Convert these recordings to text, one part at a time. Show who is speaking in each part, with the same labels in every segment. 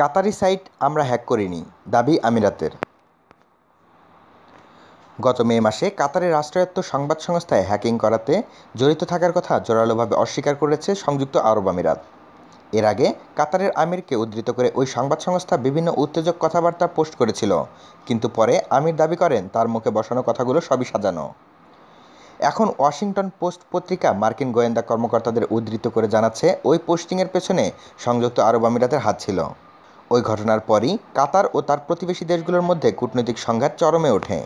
Speaker 1: Qatari site আমরা hack করিনি, দাবি আমিরাতের। গত মে মাসে কাতারের রাষ্ট্রায়ত্ত সংবাদ সংস্থায় হ্যাকিং করাতে জড়িত থাকার কথা জোরালোভাবে অস্বীকার করেছে সংযুক্ত আরব আমিরাত। এর আগে কাতারের আমিরকে উদ্ধৃত করে ওই সংবাদ সংস্থা বিভিন্ন উত্তেজক কথাবার্তা পোস্ট করেছিল, কিন্তু পরে আমির দাবি করেন তার মুখে বসানো কথাগুলো সবই সাজানো। এখন ওয়াশিংটন পোস্ট পত্রিকা মার্কিন গোয়েন্দা কর্মকর্তাদের উদ্ধৃত করে জানাচ্ছে ওই পোস্টিংয়ের পেছনে সংযুক্ত আরব আমিরাতের হাত ছিল। ওই ঘটনার পরই কাতার ও তার প্রতিবেশী দেশগুলোর মধ্যে কূটনৈতিক সংঘাত চরমে ওঠে।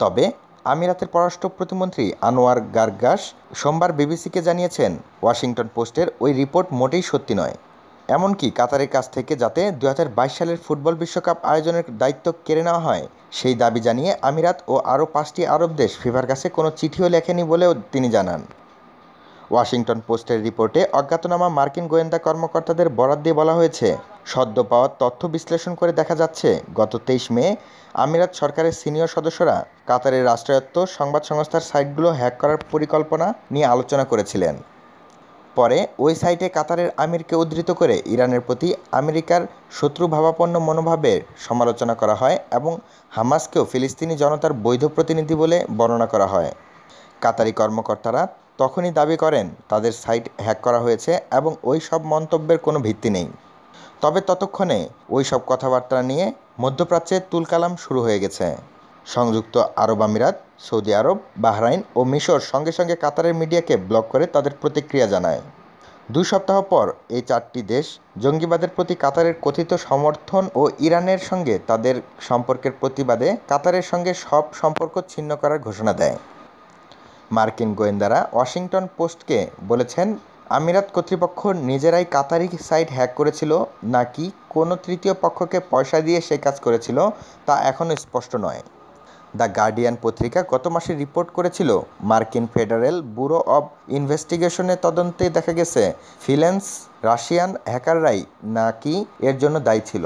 Speaker 1: তবে আমিরাতের পররাষ্ট্র প্রতিমন্ত্রী আনোয়ার গার্গাস সোমবার বিবিসিকে জানিয়েছেন, ওয়াশিংটন পোস্টের ওই রিপোর্ট মোটেই সত্যি নয়। এমনকি কাতারের কাছ থেকে যাতে দু হাজার বাইশ সালের ফুটবল বিশ্বকাপ আয়োজনের দায়িত্ব কেড়ে নেওয়া হয়, সেই দাবি জানিয়ে আমিরাত ও আরও পাঁচটি আরব দেশ ফিফার কাছে কোনো চিঠিও লেখেনি বলেও তিনি জানান। ওয়াশিংটন পোস্টের রিপোর্টে অজ্ঞাতনামা মার্কিন গোয়েন্দা কর্মকর্তাদের বরাদ দিয়ে বলা হয়েছে, সদ্য পাওয়া তথ্য বিশ্লেষণ করে দেখা যাচ্ছে, গত তেইশ মে আমিরাত সরকারের সিনিয়র সদস্যরা কাতারের রাষ্ট্রায়ত্ত সংবাদ সংস্থার সাইটগুলো হ্যাক করার পরিকল্পনা নিয়ে আলোচনা করেছিলেন। পরে ওই সাইটে কাতারের আমিরকে উদ্ধৃত করে ইরানের প্রতি আমেরিকার শত্রুভাবাপন্ন মনোভাবের সমালোচনা করা হয় এবং হামাসকেও ফিলিস্তিনি জনতার বৈধ প্রতিনিধি বলে বর্ণনা করা হয়। কাতারি কর্মকর্তারা তখনই দাবি করেন, তাদের সাইট হ্যাক করা হয়েছে এবং ওই সব মন্তব্যের কোনো ভিত্তি নেই। তবে ততক্ষণে ওই সব কথাবার্তা নিয়ে মধ্যপ্রাচ্যে তুলকালাম শুরু হয়ে গেছে। সংযুক্ত আরব আমিরাত, সৌদি আরব, বাহরাইন ও মিশর সঙ্গে সঙ্গে কাতারের মিডিয়াকে ব্লক করে তাদের প্রতিক্রিয়া জানায়। দুই সপ্তাহ পর এই চারটি দেশ জঙ্গিবাদের প্রতি কাতারের কথিত সমর্থন ও ইরানের সঙ্গে তাদের সম্পর্কের প্রতিবাদে কাতারের সঙ্গে সব সম্পর্ক ছিন্ন করার ঘোষণা দেয়। মার্কিন গোয়েন্দারা ওয়াশিংটন পোস্টকে বলেছেন, আমিরাত কর্তৃপক্ষ নিজেরাই কাতারি সাইট হ্যাক করেছিল নাকি কোনো তৃতীয় পক্ষকে পয়সা দিয়ে সে কাজ করেছিল তা এখনও স্পষ্ট নয়। দ্য গার্ডিয়ান পত্রিকা গত মাসে রিপোর্ট করেছিল, মার্কিন ফেডারেল ব্যুরো অব ইনভেস্টিগেশনের তদন্তে দেখা গেছে, ফিলেন্স রাশিয়ান হ্যাকাররাই নাকি এর জন্য দায়ী ছিল।